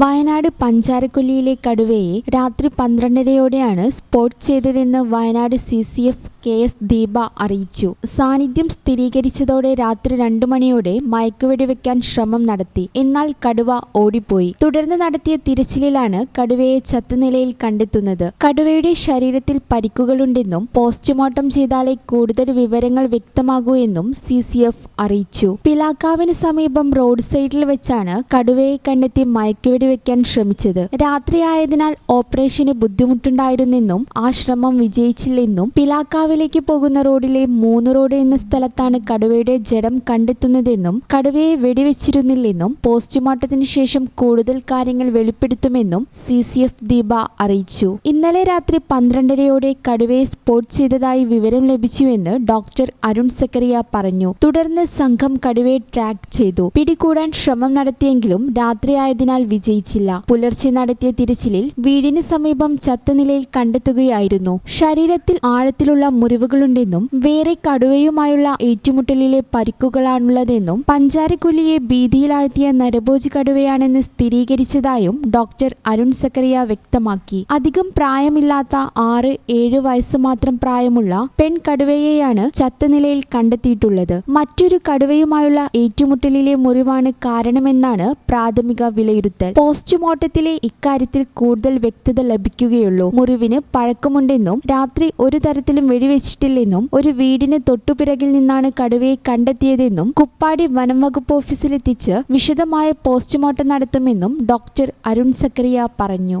വയനാട് പഞ്ചാരക്കൊല്ലിയിലെ കടുവയെ രാത്രി പന്ത്രണ്ടരയോടെയാണ് സ്പോട്ട് ചെയ്തതെന്ന് Wayanad C C F K S Deepa അറിയിച്ചു. സാന്നിധ്യം സ്ഥിരീകരിച്ചതോടെ രാത്രി രണ്ടു മണിയോടെ മയക്കുവെടി വെക്കാൻ ശ്രമം നടത്തി. എന്നാൽ കടുവ ഓടിപ്പോയി. തുടർന്ന് നടത്തിയ തിരച്ചിലിലാണ് കടുവയെ ചത്ത നിലയിൽ കണ്ടെത്തുന്നത്. കടുവയുടെ ശരീരത്തിൽ പരിക്കുകളുണ്ടെന്നും പോസ്റ്റ്മോർട്ടം ചെയ്താലേ കൂടുതൽ വിവരങ്ങൾ വ്യക്തമാകൂ എന്നും സി സി എഫ് അറിയിച്ചു. പിലാക്കാവിന് സമീപം റോഡ് സൈഡിൽ വെച്ചാണ് കടുവയെ കണ്ടെത്തി മയക്കുവെടി വെക്കാൻ ശ്രമിച്ചത്. രാത്രിയായതിനാൽ ഓപ്പറേഷന് ബുദ്ധിമുട്ടുണ്ടായിരുന്നെന്നും ആ ശ്രമം വിജയിച്ചില്ലെന്നും പിലാക്കാവിലേക്ക് പോകുന്ന റോഡിലെ മൂന്ന് റോഡ് എന്ന സ്ഥലത്താണ് കടുവയുടെ ജഡം കണ്ടെത്തുന്നതെന്നും കടുവയെ വെടിവെച്ചിരുന്നില്ലെന്നും പോസ്റ്റ്മോർട്ടത്തിന് ശേഷം കൂടുതൽ കാര്യങ്ങൾ വെളിപ്പെടുത്തുമെന്നും സി സി എഫ് ദീപ അറിയിച്ചു. ഇന്നലെ രാത്രി പന്ത്രണ്ടരയോടെ കടുവയെ സ്പോട്ട് ചെയ്തതായി വിവരം ലഭിച്ചുവെന്ന് ഡോക്ടർ അരുൺ സക്കറിയ പറഞ്ഞു. തുടർന്ന് സംഘം കടുവയെ ട്രാക്ക് ചെയ്തു. പിടികൂടാൻ ശ്രമം നടത്തിയെങ്കിലും രാത്രിയായതിനാൽ വിജയിച്ചില്ല പുലർച്ചെ നടത്തിയ തിരച്ചിലിൽ വീടിന് സമീപം ചത്ത നിലയിൽ കണ്ടെത്തുകയായിരുന്നു. ശരീരത്തിൽ ആഴത്തിലുള്ള മുറിവുകളുണ്ടെന്നും വേറെ കടുവയുമായുള്ള ഏറ്റുമുട്ടലിലെ പരിക്കുകളാണുള്ളതെന്നും പഞ്ചാരക്കുലിയെ ഭീതിയിലാഴ്ത്തിയ നരഭോജി കടുവയാണെന്ന് സ്ഥിരീകരിച്ചതായും ഡോക്ടർ അരുൺ സക്കറിയ വ്യക്തമാക്കി. അധികം പ്രായമില്ലാത്ത ആറ് ഏഴ് വയസ്സ് മാത്രം പ്രായമുള്ള പെൺ കടുവയെയാണ് ചത്ത നിലയിൽ കണ്ടെത്തിയിട്ടുള്ളത്. മറ്റൊരു കടുവയുമായുള്ള ഏറ്റുമുട്ടലിലെ മുറിവാണ് കാരണമെന്നാണ് പ്രാഥമിക വിലയിരുത്തൽ. പോസ്റ്റ്മോർട്ടത്തിലെ ഇക്കാര്യത്തിൽ കൂടുതൽ വ്യക്തത ലഭിക്കുകയുള്ളൂ. മുറിവിന് പഴക്കമുണ്ടെന്നും രാത്രി ഒരു തരത്തിലും വെടിവെച്ചിട്ടില്ലെന്നും ഒരു വീടിന് തൊട്ടുപിറകിൽ നിന്നാണ് കടുവയെ കണ്ടെത്തിയതെന്നും കുപ്പാടി വനംവകുപ്പ് ഓഫീസിലെത്തിച്ച് വിശദമായ പോസ്റ്റ്മോർട്ടം നടത്തുമെന്നും ഡോക്ടർ അരുൺ സക്കറിയ പറഞ്ഞു.